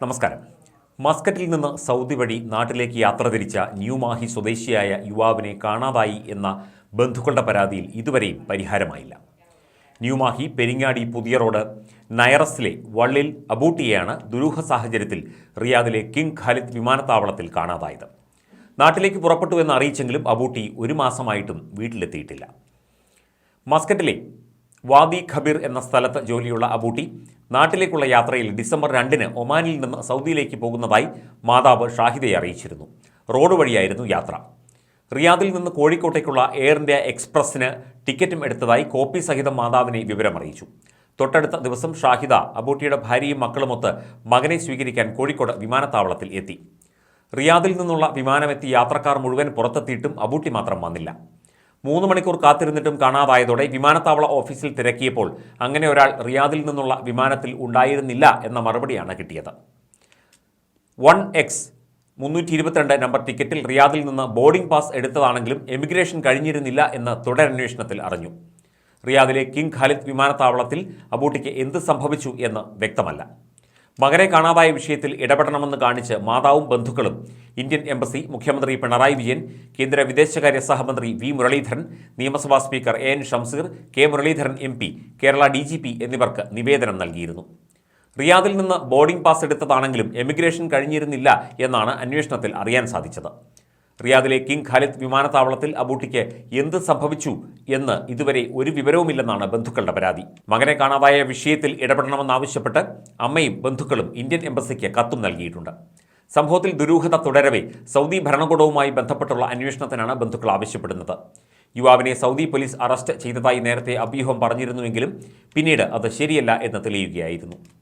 നമസ്കാരം. മസ്കറ്റിൽ നിന്ന് സൗദി വഴി നാട്ടിലേക്ക് യാത്ര തിരിച്ച ന്യൂമാഹി സ്വദേശിയായ യുവാവിനെ കാണാതായി എന്ന ബന്ധുക്കളുടെ പരാതിയിൽ ഇതുവരെയും പരിഹാരമായില്ല. ന്യൂമാഹി പെരിങ്ങാടി പുതിയ റോഡ് നയറസിലെ വള്ളിൽ അബൂട്ടിയെയാണ് ദുരൂഹ സാഹചര്യത്തിൽ റിയാദിലെ കിങ് ഖാലിദ് വിമാനത്താവളത്തിൽ കാണാതായത്. നാട്ടിലേക്ക് പുറപ്പെട്ടു എന്ന് അറിയിച്ചെങ്കിലും അബൂട്ടി ഒരു മാസമായിട്ടും വീട്ടിലെത്തിയിട്ടില്ല. മസ്കറ്റിലെ വാദി ഖബീർ എന്ന സ്ഥലത്ത് ജോലിയുള്ള അബൂട്ടി നാട്ടിലേക്കുള്ള യാത്രയിൽ ഡിസംബർ രണ്ടിന് ഒമാനിൽ നിന്ന് സൗദിയിലേക്ക് പോകുന്നതായി മാതാവ് ഷാഹിദയെ അറിയിച്ചിരുന്നു. റോഡ് വഴിയായിരുന്നു യാത്ര. റിയാദിൽ നിന്ന് കോഴിക്കോട്ടേക്കുള്ള എയർ ഇന്ത്യ എക്സ്പ്രസ്സിന് ടിക്കറ്റും എടുത്തതായി കോപ്പി സഹിതം മാതാവിനെ വിവരമറിയിച്ചു. തൊട്ടടുത്ത ദിവസം ഷാഹിദ അബൂട്ടിയുടെ ഭാര്യയും മക്കളുമൊത്ത് മകനെ സ്വീകരിക്കാൻ കോഴിക്കോട് വിമാനത്താവളത്തിൽ എത്തി. റിയാദിൽ നിന്നുള്ള വിമാനമെത്തി യാത്രക്കാർ മുഴുവൻ പുറത്തെത്തിയിട്ടും അബൂട്ടി മാത്രം വന്നില്ല. മൂന്ന് മണിക്കൂർ കാത്തിരുന്നിട്ടും കാണാതായതോടെ വിമാനത്താവള ഓഫീസിൽ തിരക്കിയപ്പോൾ അങ്ങനെ ഒരാൾ റിയാദിൽ നിന്നുള്ള വിമാനത്തിൽ ഉണ്ടായിരുന്നില്ല എന്ന മറുപടിയാണ് കിട്ടിയത്. വൺ എക്സ് മുന്നൂറ്റി ഇരുപത്തിരണ്ട് നമ്പർ ടിക്കറ്റിൽ റിയാദിൽ നിന്ന് ബോർഡിംഗ് പാസ് എടുത്തതാണെങ്കിലും എമിഗ്രേഷൻ കഴിഞ്ഞിരുന്നില്ല എന്ന് തുടരന്വേഷണത്തിൽ അറിഞ്ഞു. റിയാദിലെ കിങ് ഖാലിദ് വിമാനത്താവളത്തിൽ അബൂട്ടിക്ക് എന്ത് സംഭവിച്ചു എന്ന് വ്യക്തമല്ല. മകനെ കാണാതായ വിഷയത്തിൽ ഇടപെടണമെന്ന് കാണിച്ച് മാതാവും ബന്ധുക്കളും ഇന്ത്യൻ എംബസി മുഖ്യമന്ത്രി പിണറായി വിജയൻ കേന്ദ്ര വിദേശകാര്യ സഹമന്ത്രി വി മുരളീധരൻ നിയമസഭാ speaker A N Shamseer K Muraleedharan M P Kerala D G P എന്നിവർക്ക് നിവേദനം നൽകിയിരുന്നു. റിയാദിൽ നിന്ന് ബോർഡിംഗ് പാസ് എടുത്തതാണെങ്കിലും എമിഗ്രേഷൻ കഴിഞ്ഞിരുന്നില്ല എന്നാണ് അന്വേഷണത്തിൽ അറിയാൻ സാധിച്ചത്. റിയാദിലെ കിങ് ഖാലിദ് വിമാനത്താവളത്തിൽ അബൂട്ടിക്ക് എന്ത് സംഭവിച്ചു എന്ന് ഇതുവരെ ഒരു വിവരവുമില്ലെന്നാണ് ബന്ധുക്കളുടെ പരാതി. മകനെ കാണാതായ വിഷയത്തിൽ ഇടപെടണമെന്നാവശ്യപ്പെട്ട് അമ്മയും ബന്ധുക്കളും ഇന്ത്യൻ എംബസിക്ക് കത്തും നൽകിയിട്ടുണ്ട്. സംഭവത്തിൽ ദുരൂഹത തുടരവേ സൗദി ഭരണകൂടവുമായി ബന്ധപ്പെട്ടുള്ള അന്വേഷണത്തിനാണ് ബന്ധുക്കൾ ആവശ്യപ്പെടുന്നത്. യുവാവിനെ സൗദി പോലീസ് അറസ്റ്റ് ചെയ്തതായി നേരത്തെ അഭ്യൂഹം പറഞ്ഞിരുന്നുവെങ്കിലും പിന്നീട് അത് ശരിയല്ല എന്ന് തെളിയുകയായിരുന്നു.